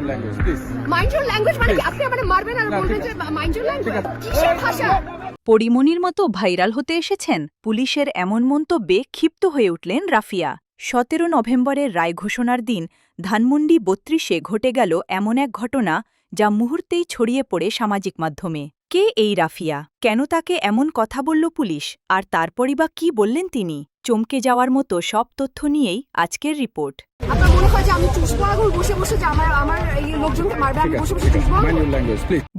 your language, please. Mind your language মানে কি. আপনি আমাকে মারবেন আর বলবেন যে। Mind your language. কিসের ভাষা? পরিমণির মতো ভাইরাল হতে এসেছেন পুলিশের এমন মন্তব্যে ক্ষিপ্ত হয়ে উঠলেন রাফিয়া। সতেরো নভেম্বরের রায় ঘোষণার দিন ধানমন্ডি বত্রিশে ঘটে গেল এমন এক ঘটনা যা মুহূর্তেই ছড়িয়ে পড়ে সামাজিক মাধ্যমে। কে এই রাফিয়া? কেন তাকে এমন কথা বলল পুলিশ? আর তারপরই বা কী বললেন তিনি? চমকে যাওয়ার মতো সব তথ্য নিয়েই আজকের রিপোর্ট। মনে হয়.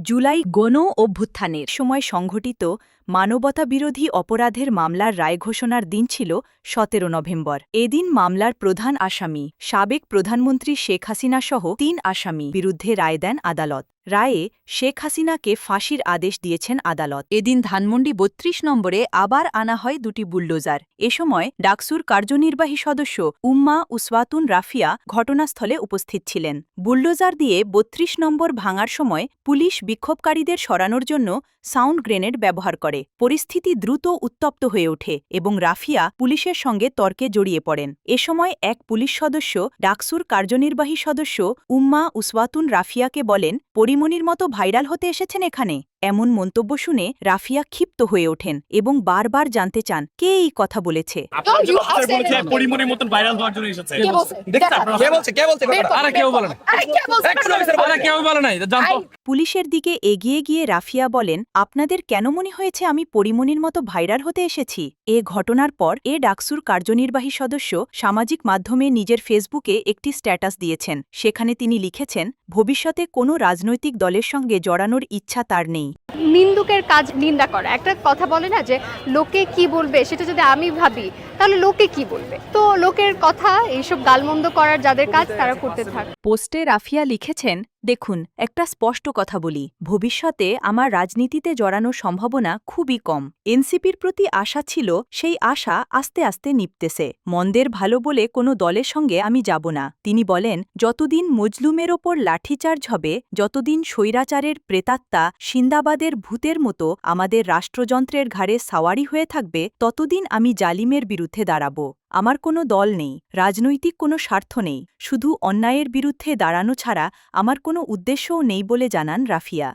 জুলাই গণ অভ্যুত্থানের সময় সংঘটিত মানবতা বিরোধী অপরাধের মামলার রায় ঘোষণার দিন ছিল সতেরো নভেম্বর। এদিন মামলার প্রধান আসামি সাবেক প্রধানমন্ত্রী শেখ হাসিনা সহ তিন আসামি বিরুদ্ধে রায় দেন আদালত। রায়ে শেখ হাসিনাকে ফাঁসির আদেশ দিয়েছেন আদালত। এদিন ধানমন্ডি বত্রিশ নম্বরে আবার আনা হয় দুটি বুল্ডোজার। এ সময় ডাকসুর কার্যনির্বাহী সদস্য উম্মা উসওয়াতুন রাফিয়া ঘটনাস্থলে উপস্থিত ছিলেন। বুল্ডোজার দিয়ে বত্রিশ নম্বর ভাঙার সময় পুলিশ বিক্ষোভকারীদের সরানোর জন্য সাউন্ড গ্রেনেড ব্যবহার করে। পরিস্থিতি দ্রুত উত্তপ্ত হয়ে ওঠে এবং রাফিয়া পুলিশের সঙ্গে তর্কে জড়িয়ে পড়েন। এ সময় এক পুলিশ সদস্য ডাকসুর কার্যনির্বাহী সদস্য উম্মা উসওয়াতুন রাফিয়াকে বলেন পরিমণির মতো ভাইরাল হতে এসেছেন এখানে? এমন মন্তব্য শুনে রাফিয়া ক্ষিপ্ত হয়ে ওঠেন এবং বারবার জানতে চান কে এই কথা বলেছে? পুলিশের দিকে এগিয়ে গিয়ে রাফিয়া বলেন আপনাদের কেন মনে হয়েছে আমি পরিমণির মতো ভাইরাল হতে এসেছি? এ ঘটনার পর এ ডাকসুর কার্যনির্বাহী সদস্য সামাজিক মাধ্যমে নিজের ফেসবুকে একটি স্ট্যাটাস দিয়েছেন। সেখানে তিনি লিখেছেন ভবিষ্যতে কোনো রাজনৈতিক দলের সঙ্গে জড়ানোর ইচ্ছা তার নেই। money নিন্দুকের কাজ নিন্দা করা। একটা কথা বলে না যে, লোকে কি বলবে? সেটা যদি আমি ভাবি, তাহলে লোকে কি বলবে? তো লোকের কথা, এইসব গালমন্দ করার যাদের কাজ, তারা করতে থাক। পোস্টে রাফিয়া লিখেছেন, দেখুন, একটা স্পষ্ট কথা বলি। ভবিষ্যতে আমার রাজনীতিতে জড়ানোর সম্ভাবনা খুবই কম। এনসিপির প্রতি আশা ছিল, সেই আশা আস্তে আস্তে নিপতেছে। মন্দের ভালো বলে কোনো দলের সঙ্গে আমি যাব না। তিনি বলেন, যতদিন মজলুমের ওপর লাঠিচার্জ হবে, যতদিন স্বৈরাচারের প্রেতাত্মা সিন্দাবাদের ভূতের মতো আমাদের রাষ্ট্রযন্ত্রের ঘাড়ে সাওয়ারি হয়ে থাকবে, ততদিন আমি জালিমের বিরুদ্ধে দাঁড়াব। আমার কোনো দল নেই, রাজনৈতিক কোনো স্বার্থ নেই, শুধু অন্যায়ের বিরুদ্ধে দাঁড়ানো ছাড়া আমার কোনো উদ্দেশ্যও নেই বলে জানান রাফিয়া।